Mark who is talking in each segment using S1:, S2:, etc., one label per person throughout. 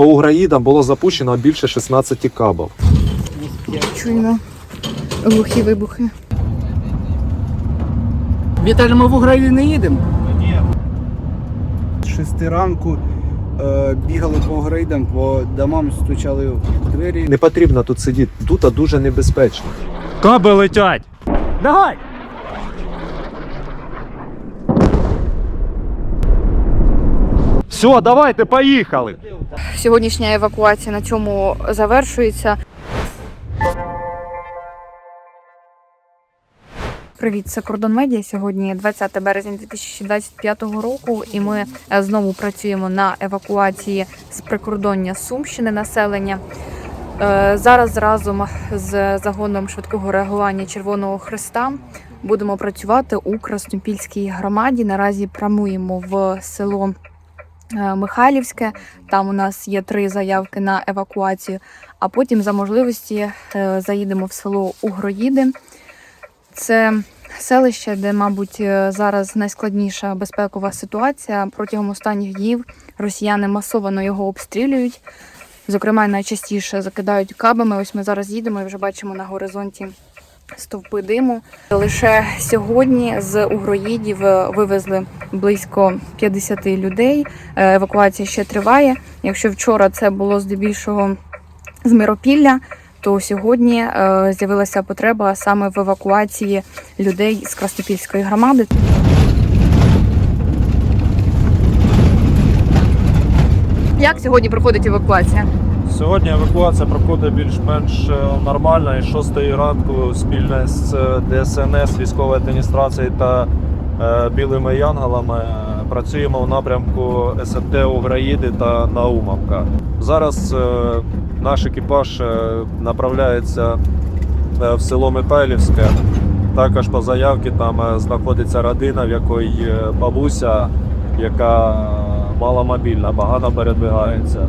S1: по Уграїдам було запущено більше 16 кабів.
S2: Чуємо глухі вибухи.
S3: Віталій, ми в Україну не їдемо.
S4: З шести ранку е, бігали по грейдам, по домам стучали в двері.
S1: Не потрібно тут сидіти, тут дуже небезпечно.
S5: Каби летять!
S3: Давай!
S5: Все, давайте, поїхали!
S2: Сьогоднішня евакуація на цьому завершується. Привіт, це Кордон Медіа. Сьогодні 20 березня 2025 року, і ми е, знову працюємо на евакуації з прикордоння Сумщини населення. Е, Зараз разом з загоном швидкого реагування Червоного Христа будемо працювати у Краснопільській громаді. Наразі прямуємо в село Михайлівське. Там у нас є три заявки на евакуацію. А потім, за можливості, е, заїдемо в село Угроїди. Це селище, де, мабуть, е, зараз найскладніша безпекова ситуація. Протягом останніх днів росіяни масово його обстрілюють. Зокрема, найчастіше закидають кабами. Ось ми зараз їдемо і вже бачимо на горизонті стовпи диму. Лише сьогодні з Угроїдів е, вивезли близько 50 людей. Е, Евакуація ще триває. Якщо вчора це було здебільшого з Миропілля, то сьогодні е, з'явилася потреба саме в евакуації людей з Краснопільської громади. Як сьогодні проходить евакуація?
S5: Сьогодні евакуація проходить більш-менш е, нормально. І 6 ранку спільно з е, ДСНС, військової адміністрації та е, білими янголами працюємо в напрямку СМТ Уграїди та Наумовка. Зараз наш екіпаж направляється в село Михайлівське. Також по заявці там знаходиться родина, в якої бабуся, яка маломобільна, погано передвигається.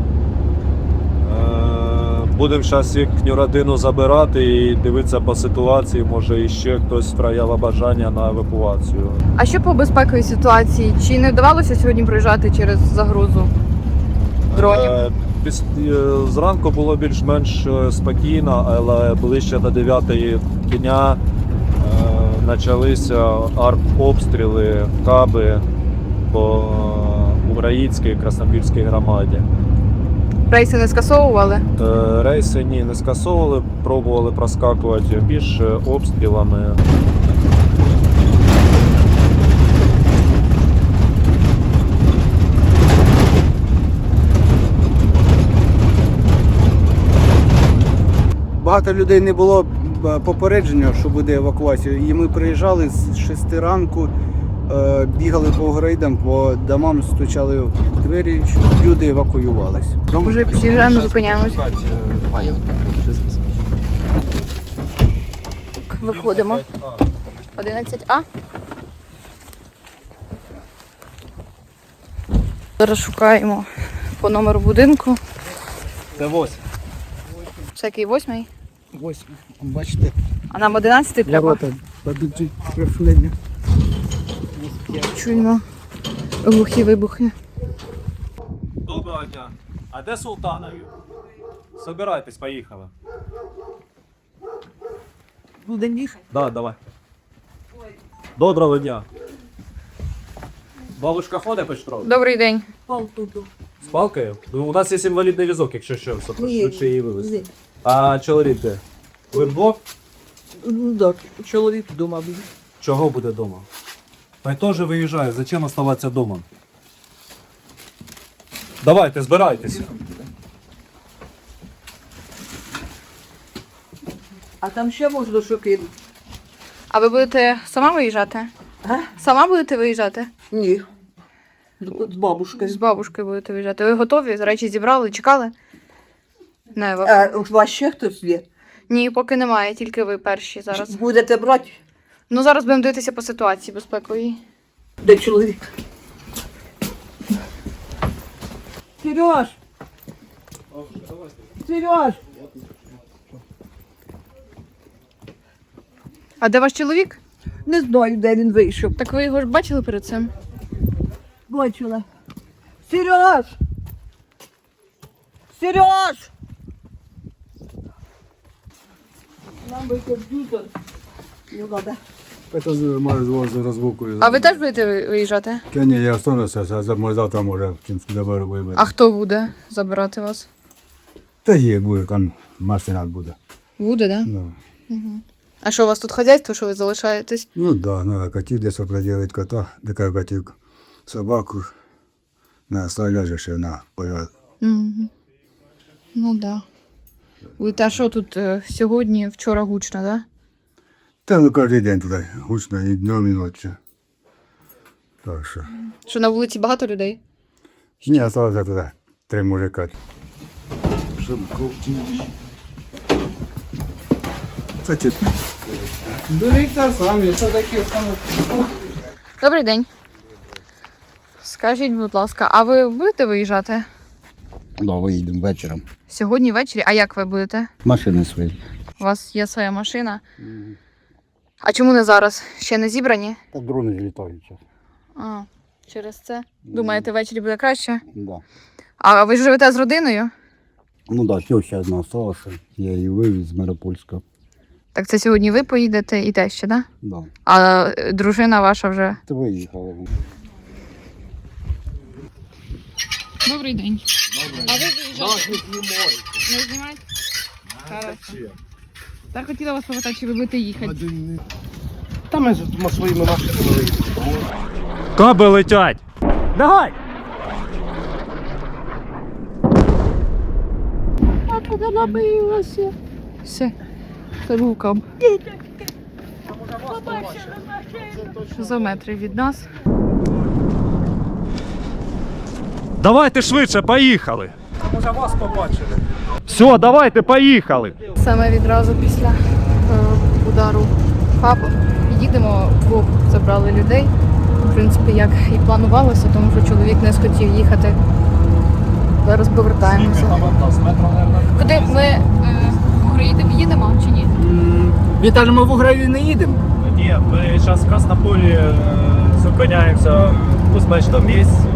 S5: Е, Будемо зараз їхню родину забирати і дивитися по ситуації. Може, іще хтось проявив бажання на евакуацію.
S2: А що по безпековій ситуації? Чи не вдавалося сьогодні проїжджати через загрозу дронів?
S5: Е, піс- е, Зранку було більш-менш е, спокійно, але ближче до 9 дня е, почалися артобстріли, каби по українській краснопільській громаді.
S2: Рейси не скасовували?
S5: Е, Рейси ні, не скасовували, пробували проскакувати більш обстрілами.
S4: Багато людей не було е, попередження, що буде евакуація. І ми приїжджали з шести ранку, бігали по грейдам, по домам стучали в двері, щоб люди евакуювались.
S2: Вже під'їжджаємо, зупиняємось. Виходимо. 11А. Зараз шукаємо по номеру будинку.
S4: Це восьм.
S2: Це який восьмий?
S4: Восьм. Бачите,
S2: А нам 11 треба.
S4: побіжуть профілення.
S2: Чуємо глухі вибухи.
S5: Доброго дня. А де Султанові? Собирайтесь, поїхали.
S3: Будемо їхати.
S5: Да, давай. Доброго дня. Бабушка ходить по штрафу?
S2: Добрий день.
S5: З палкою? Ну, у нас є інвалідний візок, якщо що, щоб швидше її вивезти. А чоловік де? Ви вдвох?
S3: Ну так, чоловік вдома буде.
S5: Чого буде вдома? Хай теж виїжджає, зачем оставатися вдома? Давайте, збирайтеся.
S3: А там ще можна що кинути?
S2: А ви будете сама виїжджати?
S3: А?
S2: Сама будете виїжджати?
S3: Ні. З бабушкою.
S2: З бабушкою будете виїжджати. Ви готові? Речі зібрали, чекали? Не, ви...
S3: А у вас ще хтось є?
S2: Ні, поки немає, тільки ви перші зараз.
S3: Будете брати?
S2: Ну зараз будемо дивитися по ситуації безпековій.
S3: Де чоловік? Сереж! Сереж!
S2: А де ваш чоловік?
S3: Не знаю, де він вийшов.
S2: Так ви його ж бачили перед цим?
S3: Бачила. Сереж! Сереж! Нам би комп'ютер. Не надо.
S6: Это за- має звозу розбукою.
S2: А ви теж будете ви- виїжджати?
S6: Ні, я остануся, а за може завтра може в кінці добре вибити.
S2: А хто буде забирати вас?
S6: Та є, буде, там машина буде.
S2: Буде, да?
S6: Ну,
S2: А що у вас тут хазяйство, що ви залишаєтесь?
S6: ну да, надо котів десь определити кота, така котів, собаку. На оставляє ще на поряд.
S2: Угу. Ну да. Ви та що тут е, сьогодні, вчора гучно, да?
S6: Та ну кожен день туди гучно і днем, і ночі. Так що.
S2: Що на вулиці багато людей?
S6: Ні, залишилося туди три мужика. Це ті
S4: Директор самі, що таке
S2: Добрий день. Скажіть, будь ласка, а ви будете виїжджати
S7: Да, виїдемо вечором.
S2: сьогодні ввечері? А як ви будете?
S7: Машини свої.
S2: У вас є своя машина? А чому не зараз? Ще не зібрані?
S7: Та дрони літають зараз.
S2: А, через це. Думаєте, ввечері буде краще?
S7: Да.
S2: А ви ж живете з родиною?
S7: Ну так, да, теща одна осталася. Я її вивіз з Миропольська.
S2: Так це сьогодні ви поїдете і те ще, да?
S7: Да.
S2: А е, дружина ваша вже.
S7: Ти виїхала.
S2: Добрий день. А ви виїжджаєте? Не знімаєте? Хорошо. Так хотіла вас запитати, чи ви будете їхати.
S4: Та ми з своїми машинами виїхали.
S5: Каби летять! Давай!
S2: А куди набилося? Все, це був кап. За метри від нас.
S5: Давайте швидше, поїхали! Може вас побачили. Все, давайте, поїхали!
S2: Саме відразу після е, удару ФАПу їдемо, бо забрали людей. В принципі, як і планувалося, тому що чоловік не схотів їхати. Зараз повертаємося. Куди ми е, в Україні їдемо чи ні?
S4: Віталій, ми в Україні не їдемо.
S5: Ні, ми зараз в Краснополі е, зупиняємося в безпечному місці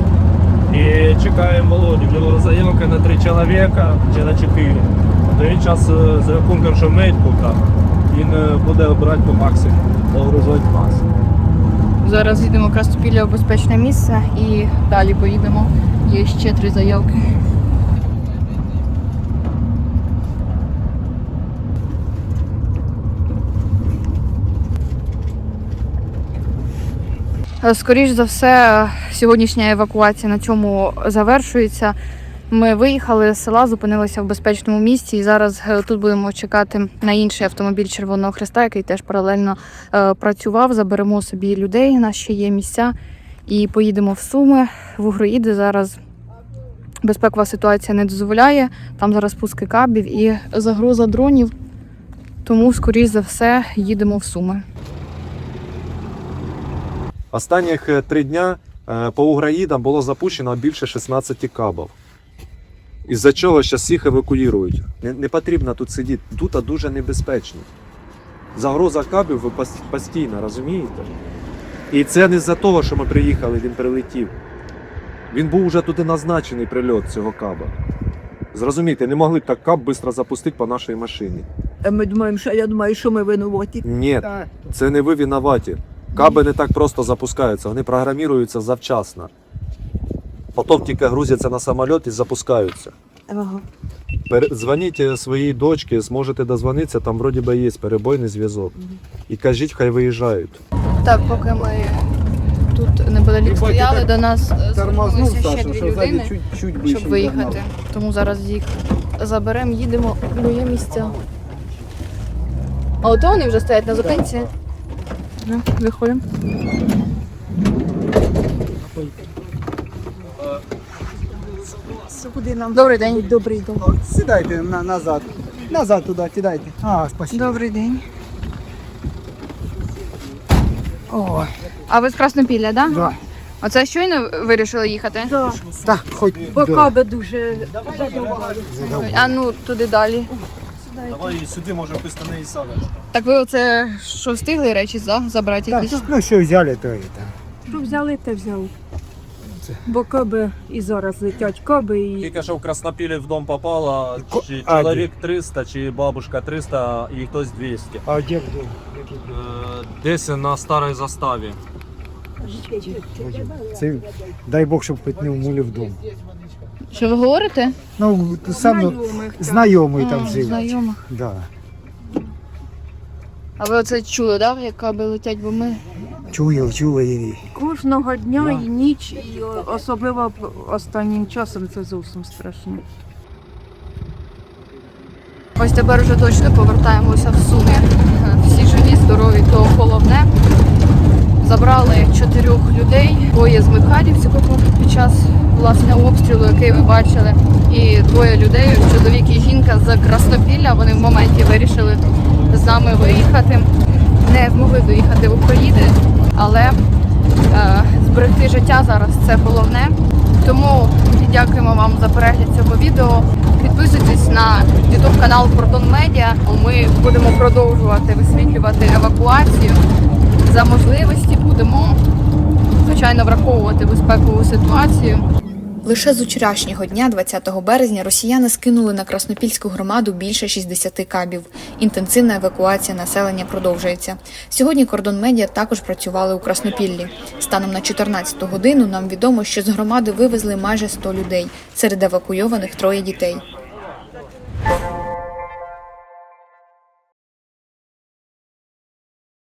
S5: і чекаємо Володю. В нього заявка на три чоловіка чи на чотири. То він зараз за рахунком шумить поки. Він е, буде обирати по максимуму, погружати максимум.
S2: Зараз їдемо Крастопілля в безпечне місце і далі поїдемо. Є ще три заявки. Скоріш за все, сьогоднішня евакуація на цьому завершується. Ми виїхали з села, зупинилися в безпечному місці, і зараз е, тут будемо чекати на інший автомобіль Червоного Хреста, який теж паралельно е, працював. Заберемо собі людей, у нас ще є місця, і поїдемо в Суми, в Угроїди. Зараз безпекова ситуація не дозволяє. Там зараз пуски кабів і загроза дронів. Тому, скоріш за все, їдемо в Суми.
S1: Останніх е, три дня е, по Уграїдам було запущено більше 16 кабів. Із-за чого зараз всіх евакуюють. Не, не потрібно тут сидіти. Тут дуже небезпечно. Загроза кабів ви пос- постійно, розумієте? І це не з-за того, що ми приїхали, він прилетів. Він був уже туди назначений прильот цього каба. Зрозумійте, не могли б так каб швидко запустити по нашій машині.
S3: А ми думаємо, що я думаю, що ми винуваті.
S1: Ні, це не ви винуваті. Каби не так просто запускаються, вони програмуються завчасно. Потім тільки грузяться на самоліт і запускаються.
S3: Ага.
S1: Дзвоніть е, своїй дочці, зможете дозвонитися, там вроді би є перебойний зв'язок. І кажіть, хай виїжджають.
S2: Так, поки ми тут неподалік стояли, до нас
S4: Тормознув
S2: звернулися ще дві людини, щоб виїхати. Тому зараз їх заберемо, їдемо в моє місце. А ото вони вже стоять на зупинці. Ну.
S3: Куди нам?
S2: Добрий день.
S3: Добрий день.
S4: Сідайте на, назад. Назад туди, кидайте. А, спасибо.
S2: Добрий день.
S4: О,
S2: А ви з Краснопілля, так? Да?
S4: да.
S2: Оце щойно вирішили їхати?
S3: Так.
S4: Так, хоч.
S3: Бо
S4: да.
S3: каби дуже задоволені.
S2: А ну туди далі.
S5: Давай сюди може писати і саме.
S2: Так ви оце що встигли речі за? забрати
S4: Так,
S2: якісь?
S4: ну що взяли, то і так.
S3: Що взяли, те взяли.
S8: Бо каби і зараз летять каби і
S5: Тільки що в Краснопілі в дом попало,
S9: Ко-
S5: чи
S9: а,
S5: чоловік 300, чи бабушка 300 і хтось 200.
S9: А де хто?
S5: Е, Десь на старій заставі.
S9: Це дай Бог, щоб хоч не вмули вдома.
S2: Що ви говорите?
S9: Ну, сам
S8: знайомих. так.
S9: знайомий там
S2: А,
S9: жив.
S2: знайомих.
S9: Да.
S2: А ви оце чули, да, як каби летять, бо ми
S9: Чую, чую.
S8: Кожного дня і ніч, і о- особливо останнім часом це зовсім страшно.
S2: Ось тепер вже точно повертаємося в Суми. Е, Всі живі, здорові, то головне. Забрали чотирьох людей, двоє з Михайлівців під час власне обстрілу, який ви бачили, і двоє людей, чоловік і жінка з Краснопілля. Вони в моменті вирішили з нами виїхати. Не змогли доїхати в Україну, але е, зберегти життя зараз це головне. Тому дякуємо вам за перегляд цього відео. Підписуйтесь на YouTube канал Кордон Медіа. Ми будемо продовжувати висвітлювати евакуацію. За можливості будемо звичайно враховувати безпекову ситуацію. Лише з вчорашнього дня, 20 березня, росіяни скинули на Краснопільську громаду більше 60 кабів. Інтенсивна евакуація населення продовжується. Сьогодні кордон медіа також працювали у Краснопіллі. Станом на 14 годину нам відомо, що з громади вивезли майже 100 людей. Серед евакуйованих троє дітей.